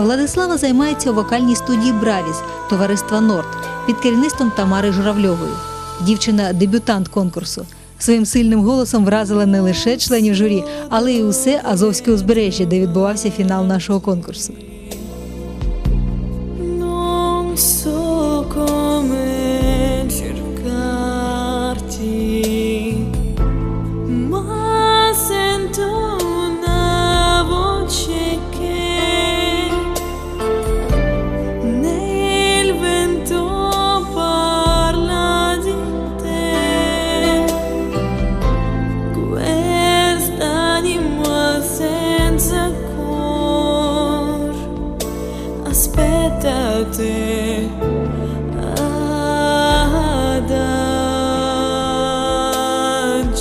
Владислава займається у вокальній студії Бравіс товариства Норд під керівництвом Тамари Журавльової. Дівчина дебютант конкурсу. Своїм сильним голосом вразила не лише членів журі, але й усе Азовське узбережжя, де відбувався фінал нашого конкурсу. Non so come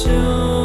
就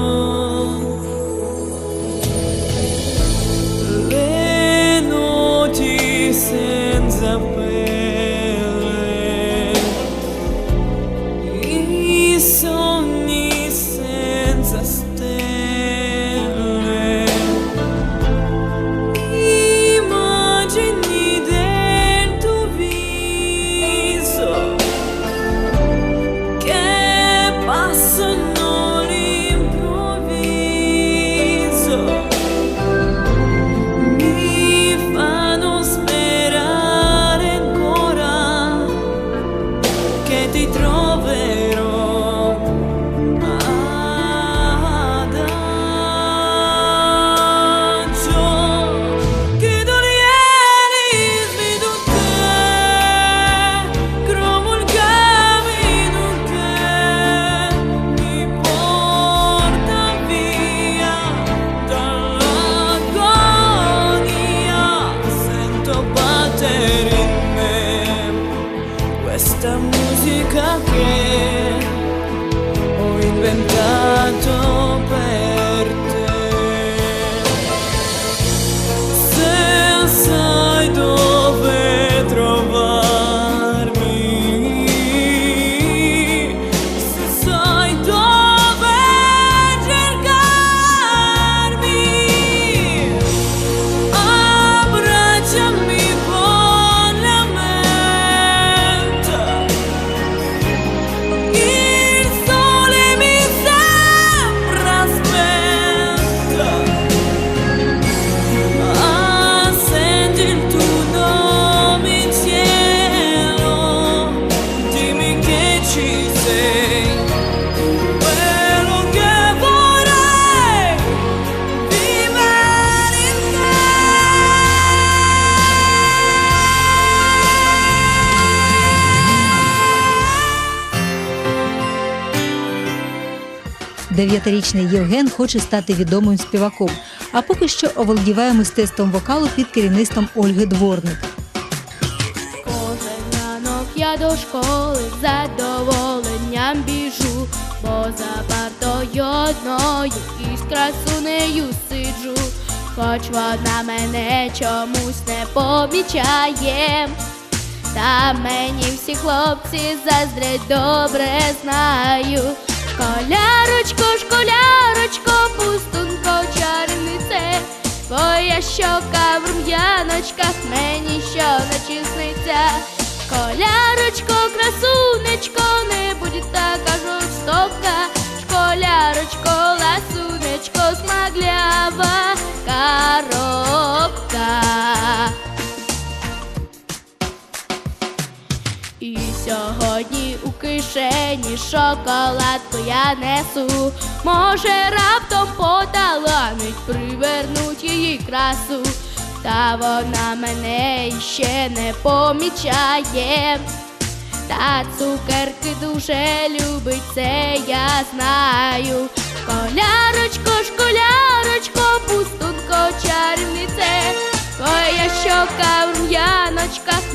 Дев'ятирічний Євген хоче стати відомим співаком, а поки що оволодіває мистецтвом вокалу під керівництвом Ольги Дворник. Кожен ранок я до школи з задоволенням біжу, бо за партою одною із красунею сиджу, хоч вона мене чомусь не помічає. Та мені всі хлопці заздрять добре знаю. Школярочко, школярочко, пустунко, чарівнице, твоя щока в рум'яночках мені щоночі сниться. Школярочко, красунечко, не будь така жорстока. Школярочко, ласунечко, смаглява коробка. Сьогодні у кишені шоколадку я несу. Може, раптом поталанить, привернуть її красу. Та вона мене ще не помічає. Та цукерки дуже любить, це я знаю. Школярочко, школярочко, пустунко, чарівнице, твоя щока в рум'яночках.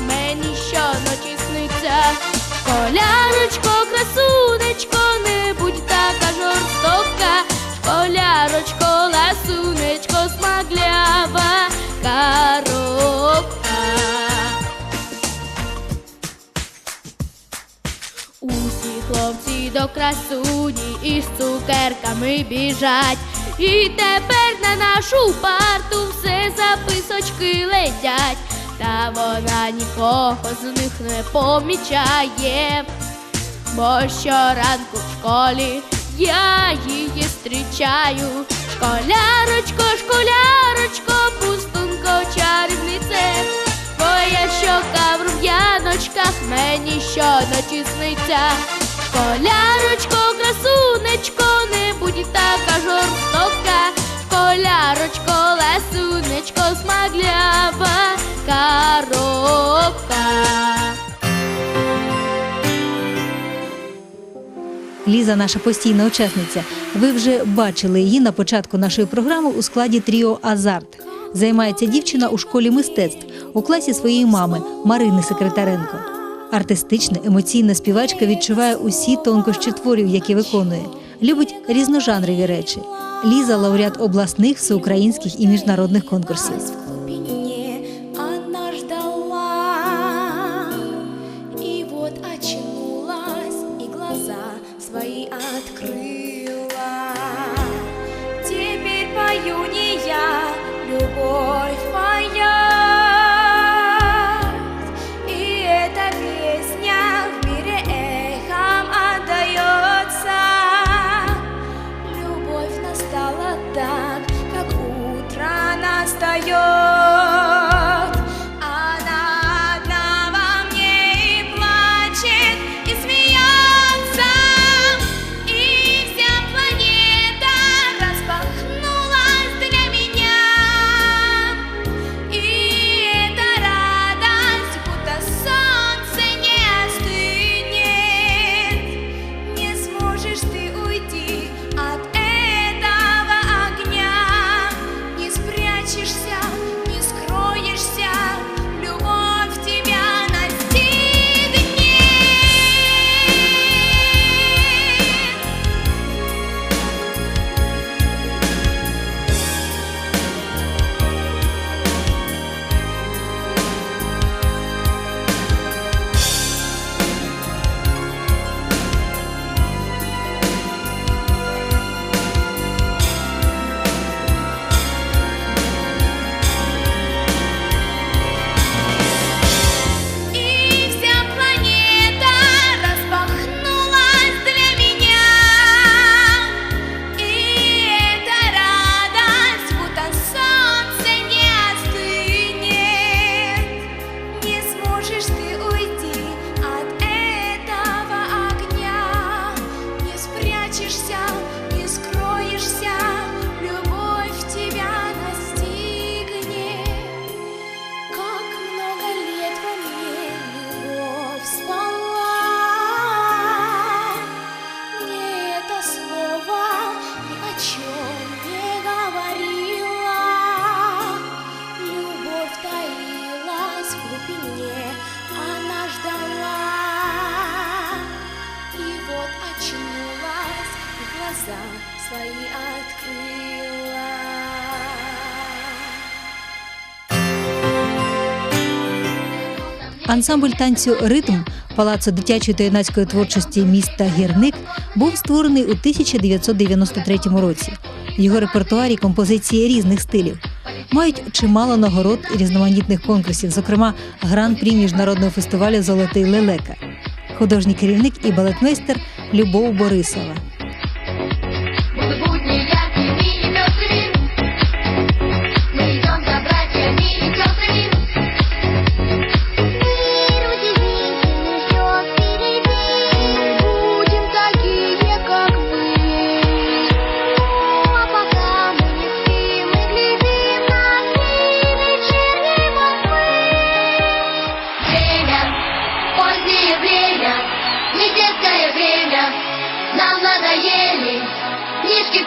Школярочко, красунечко, не будь така жорстока. Школярочко, ласунечко, смаглява коробка. Усі хлопці до красуні із цукерками біжать. І тепер на нашу парту все записочки летять. Та вона нікого з них не помічає. Бо щоранку в школі я її зустрічаю. Школярочко, школярочко, пустунко, чарівнице, твоя щока в рум'яночках мені щоночі сниться. Школярочко, Ліза, наша постійна учасниця. Ви вже бачили її на початку нашої програми у складі Тріо Азарт. Займається дівчина у школі мистецтв у класі своєї мами Марини Секретаренко. Артистична, емоційна співачка відчуває усі тонкощі творів, які виконує. Любить різножанрові речі. Ліза лауреат обласних, всеукраїнських і міжнародних конкурсів. Ансамбль танцю Ритм Палацу дитячої та юнацької творчості міста Гірник був створений у 1993 році. Його репертуарі композиції різних стилів. Мають чимало нагород і різноманітних конкурсів, зокрема гран-прі міжнародного фестивалю Золотий лелека. Художній керівник і балетмейстер Любов Борисова.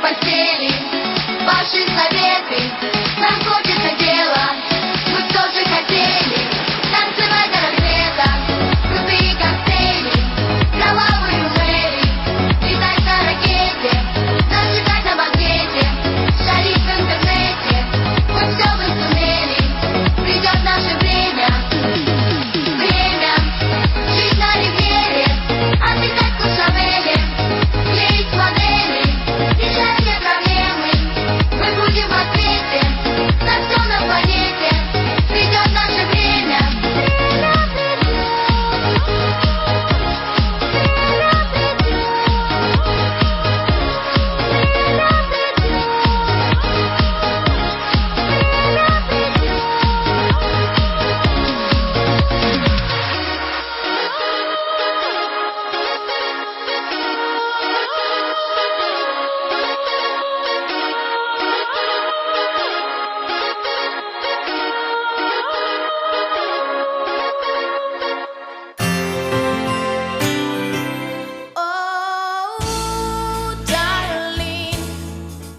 Постели, ваши советы.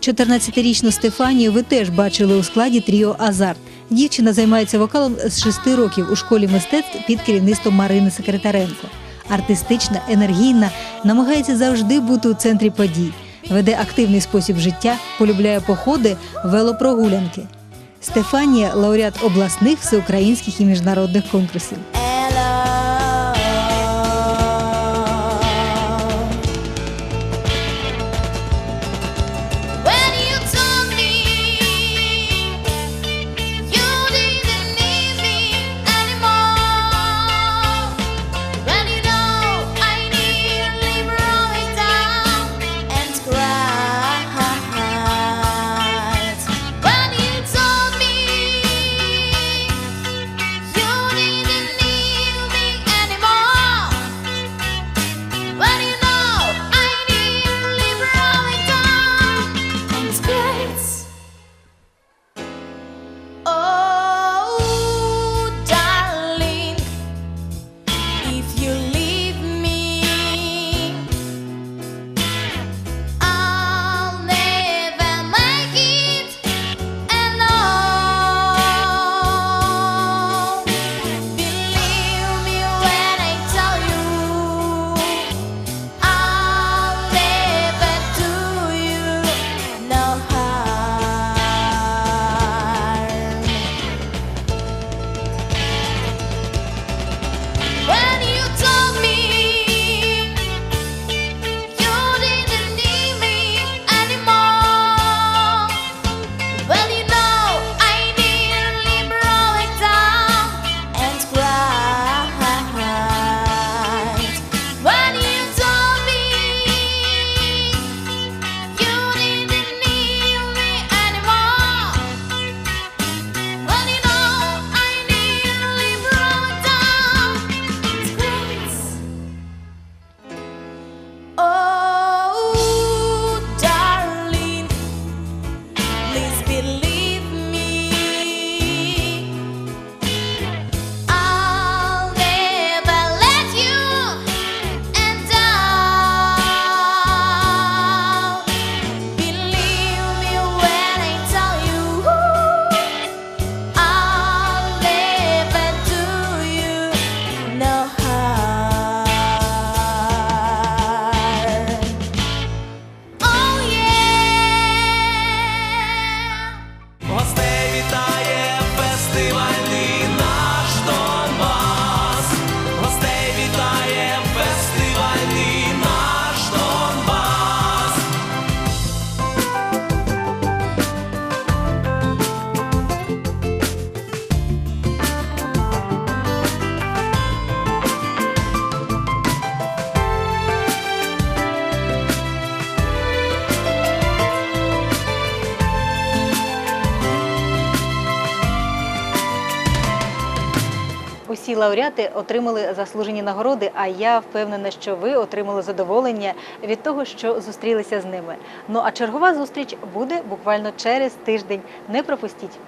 14-річну Стефанію ви теж бачили у складі тріо Азарт. Дівчина займається вокалом з 6 років у школі мистецтв під керівництвом Марини Секретаренко. Артистична, енергійна, намагається завжди бути у центрі подій. Веде активний спосіб життя, полюбляє походи, велопрогулянки. Стефанія лауреат обласних, всеукраїнських і міжнародних конкурсів. Усі лауреати отримали заслужені нагороди, а я впевнена, що ви отримали задоволення від того, що зустрілися з ними. Ну а чергова зустріч буде буквально через тиждень. Не пропустіть.